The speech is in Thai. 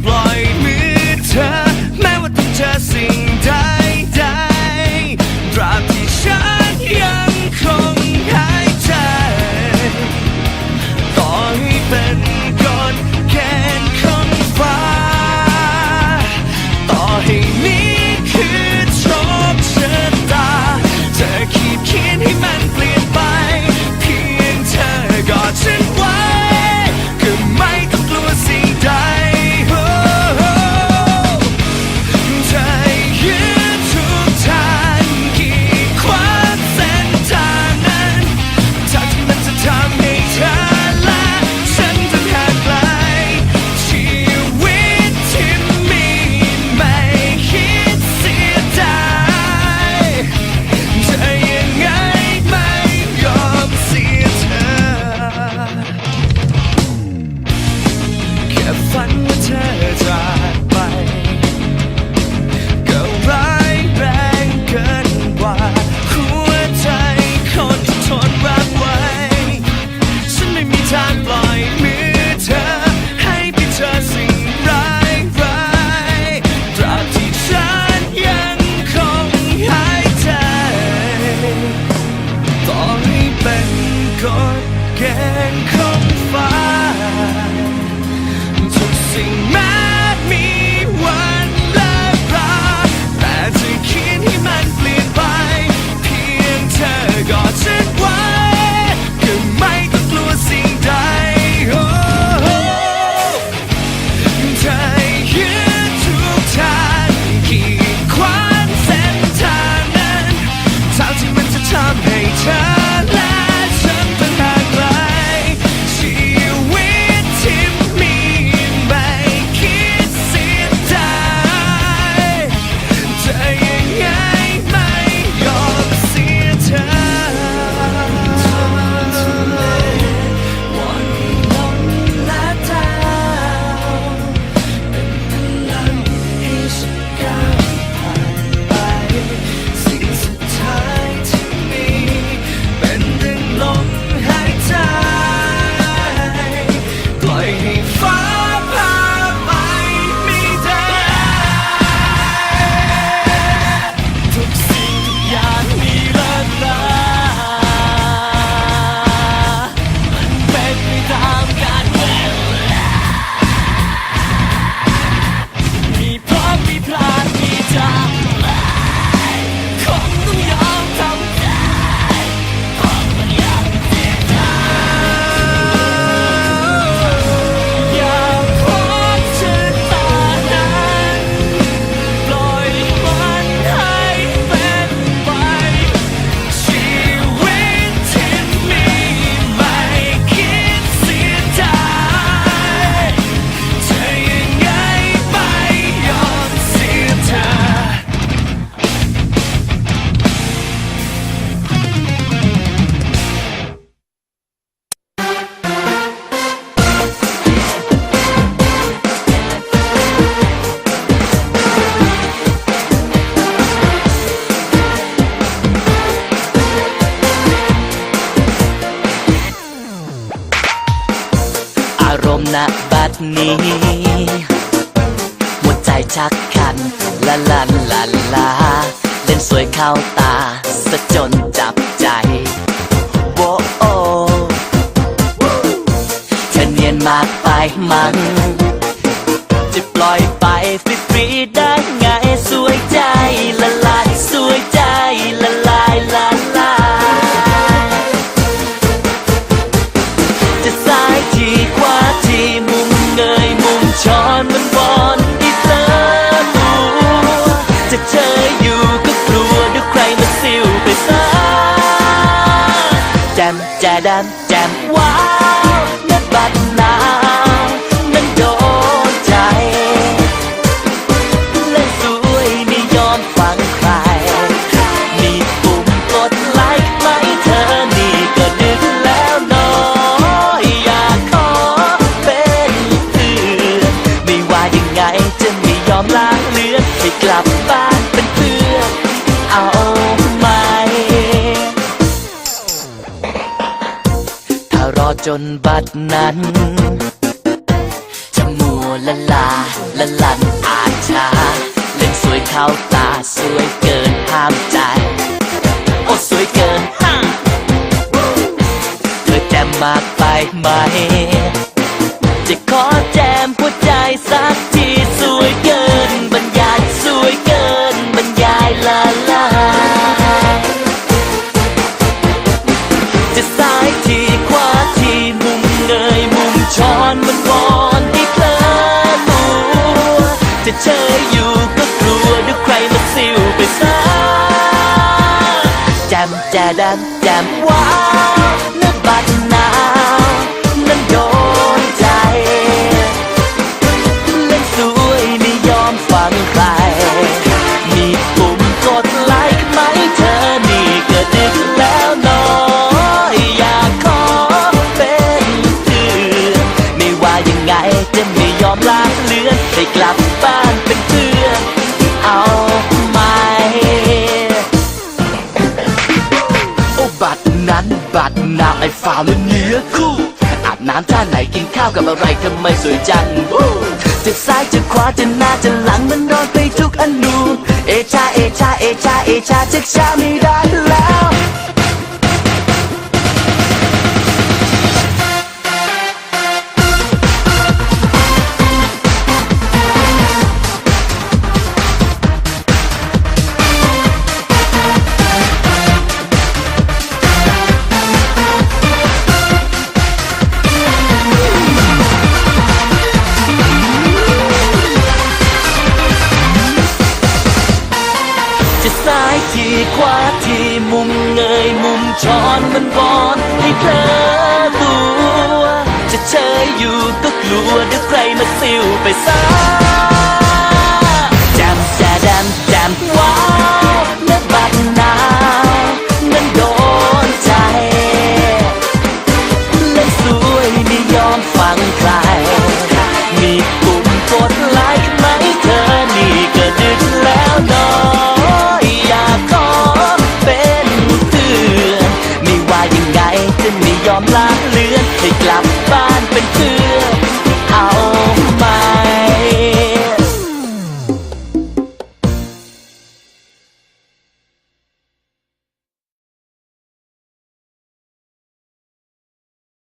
blood. ต่อให้เป็นกฎเกณฑ์ของฟ้าทุกสิ่งแม้ Fight. ณบัดนี้ หัวใจชักคันละลันละลาเล่นสวยเข้าตาสะจนจับใจโวโอเธอเนียนมากไปมั้ง dam, da dam, dam. Why? บัดนั้น จะมัวละลาละลันอาชาเล่นสวยเข้าตาสวยเกินห้ามใจ โอ้สวยเกินเธอแจ่มมากไปไหม da dum dum. Wow. และเนื้อคู่อาบน้ำท่าไหนกินข้าวกับอะไรทำไมสวยจังจะซ้ายจะขวาจะหน้าจะหลังมันโอนไปทุกอนูเอชาเอชาเอชาเอชาจะช้าไม่ได้ มันวอนให้เธอตัว จะเชยอยู่ก็กลัวเดี๋ยวใครมาซิวไปซะ อมลาเลือนให้กลับบ้านเป็นคืน